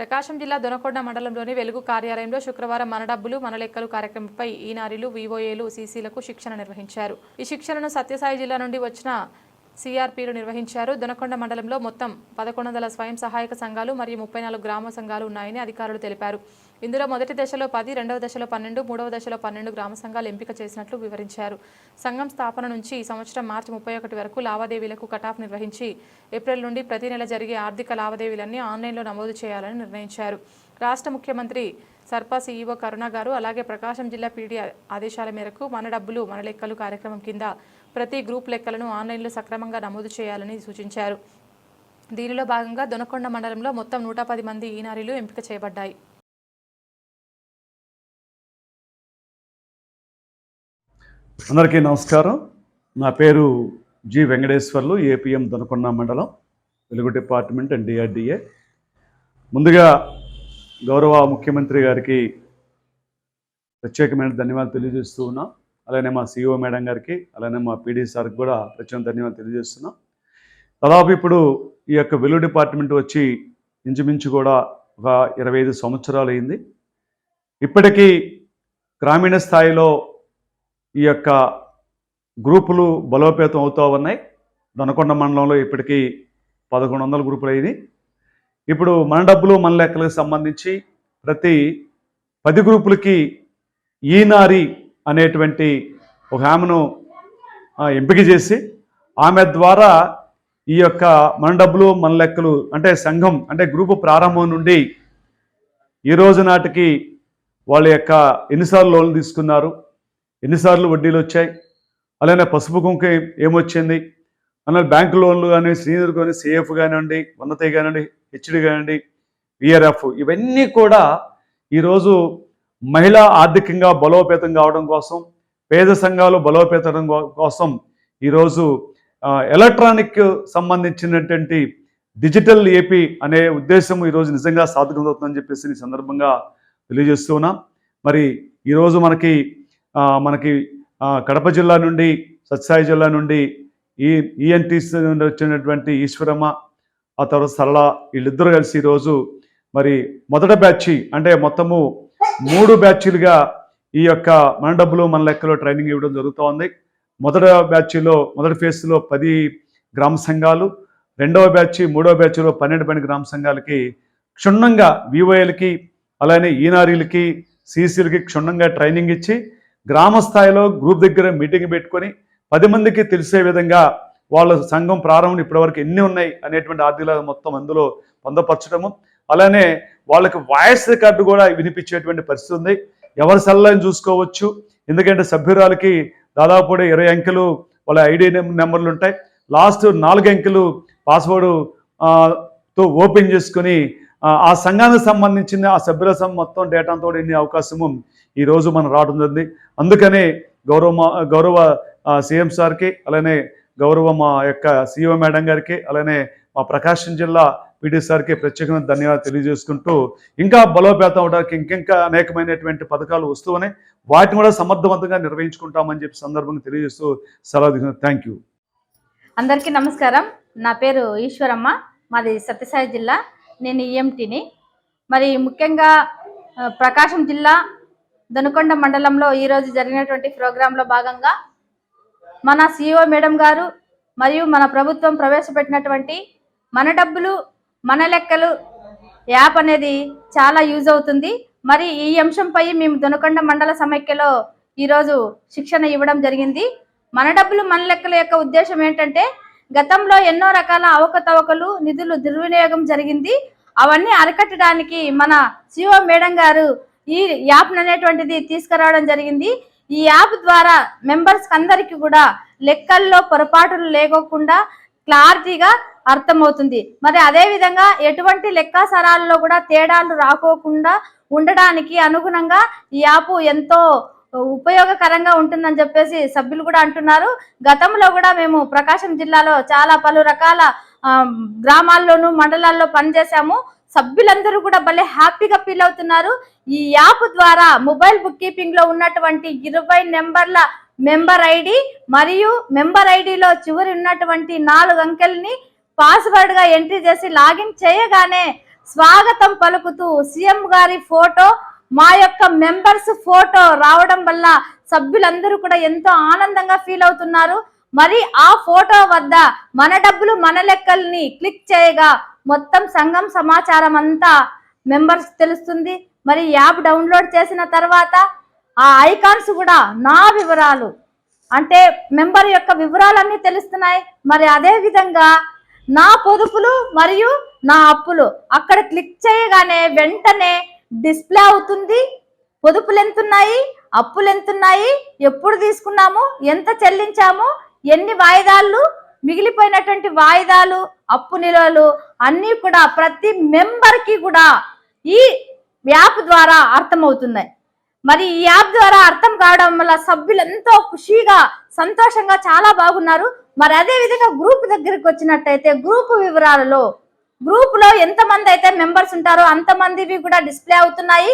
ప్రకాశం జిల్లా దొనకొండ మండలంలోని వెలుగు కార్యాలయంలో శుక్రవారం మన డబ్బులు మన లెక్కలు కార్యక్రమంపై ఈనారీలు వివోఏలు సీసీలకు శిక్షణ నిర్వహించారు. ఈ శిక్షణను సత్యసాయి జిల్లా నుండి వచ్చిన సిఆర్పీలు నిర్వహించారు. దొనకొండ మండలంలో మొత్తం పదకొండు వందల స్వయం సహాయక సంఘాలు మరియు ముప్పై నాలుగు గ్రామ సంఘాలు ఉన్నాయని అధికారులు తెలిపారు. ఇందులో మొదటి దశలో పది రెండవ దశలో పన్నెండు మూడవ దశలో పన్నెండు గ్రామ సంఘాలు ఎంపిక చేసినట్లు వివరించారు. సంఘం స్థాపన నుంచి ఈ సంవత్సరం మార్చి ముప్పై ఒకటి వరకు లావాదేవీలకు కటాఫ్ నిర్వహించి ఏప్రిల్ నుండి ప్రతి నెల జరిగే ఆర్థిక లావాదేవీలన్నీ ఆన్లైన్లో నమోదు చేయాలని నిర్ణయించారు. రాష్ట్ర ముఖ్యమంత్రి సర్పా సీఈఓ కరుణ గారు అలాగే ప్రకాశం జిల్లా పీడీ ఆదేశాల మేరకు మన డబ్బులు మన లెక్కలు కార్యక్రమం కింద ప్రతి గ్రూప్ లెక్కలను ఆన్లైన్లో సక్రమంగా నమోదు చేయాలని సూచించారు. దీనిలో భాగంగా దొనకొండ మండలంలో మొత్తం నూట పది మంది ఈనారీలు ఎంపిక చేయబడ్డాయి. అందరికీ నమస్కారం. నా పేరు జి వెంకటేశ్వర్లు ఏపీఎం దొనకొండ మండలం వెలుగు డిపార్ట్మెంట్ అండ్ డిఆర్డిఏ. ముందుగా గౌరవ ముఖ్యమంత్రి గారికి ప్రత్యేకమైన ధన్యవాదాలు తెలియజేస్తూ ఉన్నాం. అలానే మా సిఇఓ మేడం గారికి అలానే మా పీడీ సార్కి కూడా ప్రత్యేక ధన్యవాదాలు తెలియజేస్తున్నాం. దాదాపు ఇప్పుడు ఈ యొక్క వెలుగు డిపార్ట్మెంట్ వచ్చి ఇంచుమించు కూడా ఒక ఇరవై ఐదు సంవత్సరాలు అయింది. ఇప్పటికీ గ్రామీణ స్థాయిలో ఈ యొక్క గ్రూపులు బలోపేతం అవుతూ ఉన్నాయి. దొనకొండ మండలంలో ఇప్పటికీ పదకొండు వందల గ్రూపులు అయింది ఇప్పుడు మన డబ్బులు మన లెక్కలకు సంబంధించి ప్రతి పది గ్రూపులకి ఈనారి అనేటువంటి ఒక ఆమెను ఎంపిక చేసి ఆమె ద్వారా ఈ యొక్క మన డబ్బులు మన లెక్కలు అంటే సంఘం అంటే గ్రూపు ప్రారంభం నుండి ఈ రోజు నాటికి వాళ్ళ యొక్క ఎన్నిసార్లు లోన్లు తీసుకున్నారు. ఎన్నిసార్లు వడ్డీలు వచ్చాయి. అలానే పసుపు కుంక ఏమొచ్చింది? అలానే బ్యాంకు లోన్లు కానీ శ్రీనిధులు కానీ సిఎఫ్ కానివ్వండి ఉన్నత కానివ్వండి హెచ్డి కానివ్వండి విఆర్ఎఫ్ ఇవన్నీ కూడా ఈరోజు మహిళ ఆర్థికంగా బలోపేతం కావడం కోసం పేద సంఘాలు బలోపేతం కోసం ఈరోజు ఎలక్ట్రానిక్ సంబంధించినటువంటి డిజిటల్ ఏపీ అనే ఉద్దేశం ఈరోజు నిజంగా సాధకమవుతుందని చెప్పేసి ఈ సందర్భంగా తెలియజేస్తూ మరి ఈరోజు మనకి మనకి కడప జిల్లా నుండి సత్యసాయి జిల్లా నుండి ఈ ఈఎన్టీసీ నుండి వచ్చినటువంటి ఈశ్వరమ్మ ఆ తర్వాత సరళ వీళ్ళిద్దరూ కలిసి ఈరోజు మరి మొదట బ్యాచ్ అంటే మొత్తము మూడు బ్యాచ్లుగా ఈ యొక్క మన డబ్బులు మన లెక్కలో ట్రైనింగ్ ఇవ్వడం జరుగుతోంది. మొదట బ్యాచ్లో మొదటి ఫేజ్లో పది గ్రామ సంఘాలు రెండవ బ్యాచ్ మూడవ బ్యాచ్లో పన్నెండు పన్నెండు గ్రామ సంఘాలకి క్షుణ్ణంగా వివోఏలకి అలానే ఈనారీలకి సీసీలకి క్షుణ్ణంగా ట్రైనింగ్ ఇచ్చి గ్రామ స్థాయిలో గ్రూప్ దగ్గర మీటింగ్ పెట్టుకొని పది మందికి తెలిసే విధంగా వాళ్ళ సంఘం ప్రారంభం ఇప్పటివరకు ఎన్ని ఉన్నాయి అనేటువంటి ఆర్థిక మొత్తం అందులో పొందపరచడము. అలానే వాళ్ళకి వాయిస్ రికార్డు కూడా వినిపించేటువంటి పరిస్థితి ఉంది. ఎవరి సెల్లని చూసుకోవచ్చు. ఎందుకంటే సభ్యురాలకి దాదాపు ఇరవై అంకెలు వాళ్ళ ఐడి నెంబర్లు ఉంటాయి. లాస్ట్ నాలుగు అంకెలు పాస్వర్డ్తో ఓపెన్ చేసుకుని ఆ, సంఘానికి సంబంధించిన ఆ సభ్యుల మొత్తం డేటాతో ఎన్ని అవకాశము ఈరోజు మనం రావడం జరిగింది. అందుకనే గౌరవ గౌరవ సీఎం సార్కి అలానే గౌరవ మా యొక్క సీఎం మేడం గారికి అలానే మా ప్రకాశం జిల్లా పీడీ సార్కి ప్రత్యేకంగా ధన్యవాదాలు తెలియజేసుకుంటూ ఇంకా బలోపేతం అవడానికి ఇంకింకా అనేకమైనటువంటి పథకాలు వస్తున్నాయి వాటిని కూడా సమర్థవంతంగా నిర్వహించుకుంటామని చెప్పి సందర్భంగా తెలియజేస్తూ సెలవు థ్యాంక్ యూ. అందరికీ నమస్కారం. నా పేరు ఈశ్వరమ్మ. మాది సత్యసాయి జిల్లా. నేను ఈఎంటీని. మరి ముఖ్యంగా ప్రకాశం జిల్లా దనుకొండ మండలంలో ఈరోజు జరిగినటువంటి ప్రోగ్రాంలో భాగంగా మన సిఇఓ మేడం గారు మరియు మన ప్రభుత్వం ప్రవేశపెట్టినటువంటి మన డబ్బులు మన లెక్కలు యాప్ అనేది చాలా యూజ్ అవుతుంది. మరి ఈ అంశంపై మేము దొనకొండ మండల సమైక్యలో ఈరోజు శిక్షణ ఇవ్వడం జరిగింది. మన డబ్బులు మన లెక్కల యొక్క ఉద్దేశం ఏంటంటే గతంలో ఎన్నో రకాల అవకతవకలు నిధులు దుర్వినియోగం జరిగింది. అవన్నీ అరికట్టడానికి మన సిఓ మేడం గారు ఈ యాప్ అనేటువంటిది తీసుకురావడం జరిగింది. ఈ యాప్ ద్వారా మెంబర్స్ అందరికీ కూడా లెక్కల్లో పొరపాటులు లేకోకుండా క్లారిటీగా అర్థమవుతుంది. మరి అదే విధంగా ఎటువంటి లెక్కాసరాల్లో కూడా తేడాలు రాకోకుండా ఉండడానికి అనుగుణంగా ఈ యాప్ ఎంతో ఉపయోగకరంగా ఉంటుందని చెప్పేసి సభ్యులు కూడా అంటున్నారు. గతంలో కూడా మేము ప్రకాశం జిల్లాలో చాలా పలు రకాల గ్రామాల్లోనూ మండలాల్లో పనిచేశాము. సభ్యులందరూ కూడా భలే హ్యాపీగా ఫీల్ అవుతున్నారు. ఈ యాప్ ద్వారా మొబైల్ బుక్ కీపింగ్లో ఉన్నటువంటి ఇరవై నెంబర్ల మెంబర్ ఐడి మరియు మెంబర్ ఐడిలో చివరి ఉన్నటువంటి నాలుగు అంకెల్ని పాస్వర్డ్గా ఎంట్రీ చేసి లాగిన్ చేయగానే స్వాగతం పలుకుతూ సీఎం గారి ఫోటో మా యొక్క మెంబర్స్ ఫోటో రావడం వల్ల సభ్యులందరూ కూడా ఎంతో ఆనందంగా ఫీల్ అవుతున్నారు. మరి ఆ ఫోటో వద్ద మన డబ్బులు మన లెక్కల్ని క్లిక్ చేయగా మొత్తం సంఘం సమాచారం అంతా మెంబర్స్ తెలుస్తుంది. మరి యాప్ డౌన్లోడ్ చేసిన తర్వాత ఆ ఐకాన్స్ కూడా నా వివరాలు. అంటే మెంబర్ యొక్క వివరాలన్నీ తెలుస్తున్నాయి. మరి అదే విధంగా నా పొదుపులు మరియు నా అప్పులు. అక్కడ క్లిక్ చేయగానే వెంటనే డిస్ప్లే అవుతుంది. పొదుపులు ఎంతున్నాయి అప్పులు ఎంతున్నాయి ఎప్పుడు తీసుకున్నాము? ఎంత చెల్లించాము? ఎన్ని వాయిదాలు? మిగిలిపోయినటువంటి వాయిదాలు అప్పు నిల్వలు అన్నీ కూడా ప్రతి మెంబర్కి కూడా ఈ యాప్ ద్వారా అర్థమవుతున్నాయి. మరి ఈ యాప్ ద్వారా అర్థం కావడం వల్ల సభ్యులు ఎంతో ఖుషిగా సంతోషంగా చాలా బాగున్నారు. మరి అదే విధంగా గ్రూప్ దగ్గరికి వచ్చినట్టయితే గ్రూప్ వివరాలలో గ్రూప్లో ఎంతమంది అయితే మెంబర్స్ ఉంటారో అంత మందివి కూడా డిస్ప్లే అవుతున్నాయి.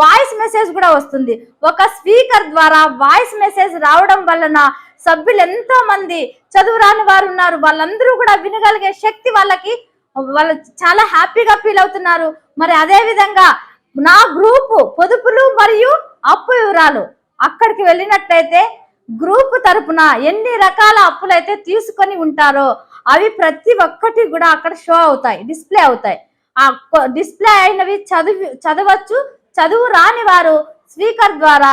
వాయిస్ మెసేజ్ కూడా వస్తుంది. ఒక స్పీకర్ ద్వారా వాయిస్ మెసేజ్ రావడం వలన సభ్యులు ఎంతో మంది చదువు రాని వారు ఉన్నారు. వాళ్ళందరూ కూడా వినగలిగే శక్తి వాళ్ళకి వాళ్ళు చాలా హ్యాపీగా ఫీల్ అవుతున్నారు. మరి అదే విధంగా నా గ్రూపు పొదుపులు మరియు అప్పు వివరాలు అక్కడికి వెళ్ళినట్టయితే గ్రూప్ తరపున ఎన్ని రకాల అప్పులైతే తీసుకొని ఉంటారో అవి ప్రతి ఒక్కటి కూడా అక్కడ షో అవుతాయి డిస్ప్లే అవుతాయి. ఆ డిస్ప్లే అయినవి చదివి చదవచ్చు. చదువు రాని వారు స్పీకర్ ద్వారా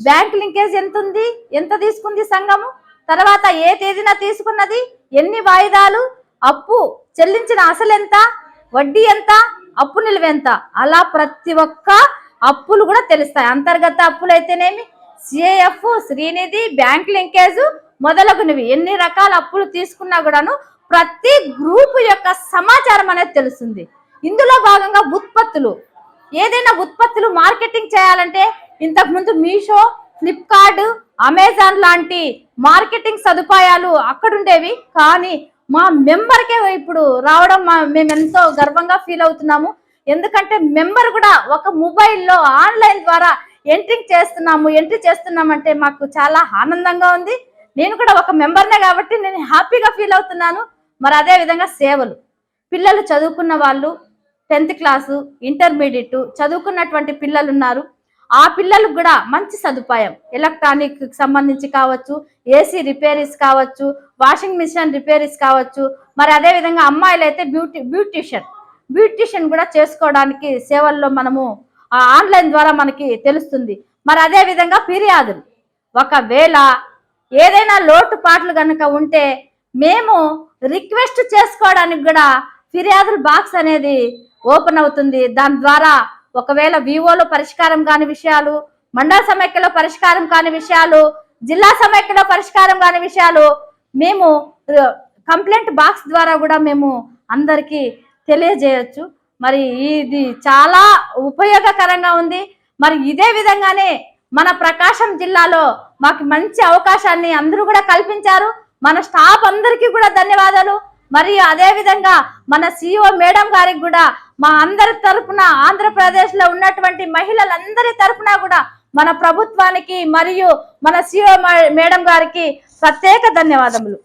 బ్యాంక్ లింకేజ్ ఎంత ఉంది ఎంత తీసుకుంది సంఘము? తర్వాత ఏ తేదీన తీసుకున్నది? ఎన్ని వాయిదాలు? అప్పు చెల్లించిన అసలు ఎంత? వడ్డీ ఎంత? అప్పు నిలువ ఎంత? అలా ప్రతి ఒక్క అప్పులు కూడా తెలుస్తాయి. అంతర్గత అప్పులు అయితేనేమి సిఏఎఫ్ శ్రీనిధి బ్యాంక్ లింకేజ్ మొదలగునవి. ఎన్ని రకాల అప్పులు తీసుకున్నా కూడాను ప్రతి గ్రూప్ యొక్క సమాచారం అనేది తెలుస్తుంది. ఇందులో భాగంగా ఉత్పత్తులు. ఏదైనా ఉత్పత్తులు మార్కెటింగ్ చేయాలంటే ఇంతకుముందు మీషో ఫ్లిప్కార్ట్ అమెజాన్ లాంటి మార్కెటింగ్ సదుపాయాలు అక్కడ ఉండేవి కానీ మా మెంబర్కే ఇప్పుడు రావడం మేము ఎంతో గర్వంగా ఫీల్ అవుతున్నాము. ఎందుకంటే మెంబర్ కూడా ఒక మొబైల్లో ఆన్లైన్ ద్వారా ఎంట్రింగ్ చేస్తున్నాము ఎంట్రీ చేస్తున్నామంటే మాకు చాలా ఆనందంగా ఉంది. నేను కూడా ఒక మెంబర్నే కాబట్టి నేను హ్యాపీగా ఫీల్ అవుతున్నాను. మరి అదే విధంగా సేవలు. పిల్లలు చదువుకున్న వాళ్ళు టెన్త్ క్లాసు ఇంటర్మీడియట్ చదువుకున్నటువంటి పిల్లలు ఉన్నారు. ఆ పిల్లలకు కూడా మంచి సదుపాయం. ఎలక్ట్రానిక్ సంబంధించి కావచ్చు ఏసీ రిపేరీస్ కావచ్చు వాషింగ్ మిషన్ రిపేరీస్ కావచ్చు. మరి అదే విధంగా అమ్మాయిలు అయితే బ్యూటీ బ్యూటిషియన్. బ్యూటిషియన్ కూడా చేసుకోవడానికి సేవల్లో మనము ఆన్లైన్ ద్వారా మనకి తెలుస్తుంది. మరి అదే విధంగా ఫిర్యాదులు. ఒకవేళ ఏదైనా లోటుపాట్లు కనుక ఉంటే మేము రిక్వెస్ట్ చేసుకోవడానికి కూడా ఫిర్యాదుల బాక్స్ అనేది ఓపెన్ అవుతుంది. దాని ద్వారా ఒకవేళ వివోలో పరిష్కారం కాని విషయాలు మండల సమైక్యలో పరిష్కారం కాని విషయాలు జిల్లా సమైక్యలో పరిష్కారం కాని విషయాలు మేము కంప్లైంట్ బాక్స్ ద్వారా కూడా మేము అందరికీ తెలియజేయచ్చు. మరి ఇది చాలా ఉపయోగకరంగా ఉంది. మరి ఇదే విధంగానే మన ప్రకాశం జిల్లాలో మాకు మంచి అవకాశాన్ని అందరూ కూడా కల్పించారు. మన స్టాఫ్ అందరికీ కూడా ధన్యవాదాలు. మరియు అదే విధంగా మన సిఇఓ మేడం గారికి కూడా మా అందరి తరఫున ఆంధ్రప్రదేశ్లో ఉన్నటువంటి మహిళలందరి తరఫున కూడా మన ప్రభుత్వానికి మరియు మన సిఇఓ మేడం గారికి ప్రత్యేక ధన్యవాదములు.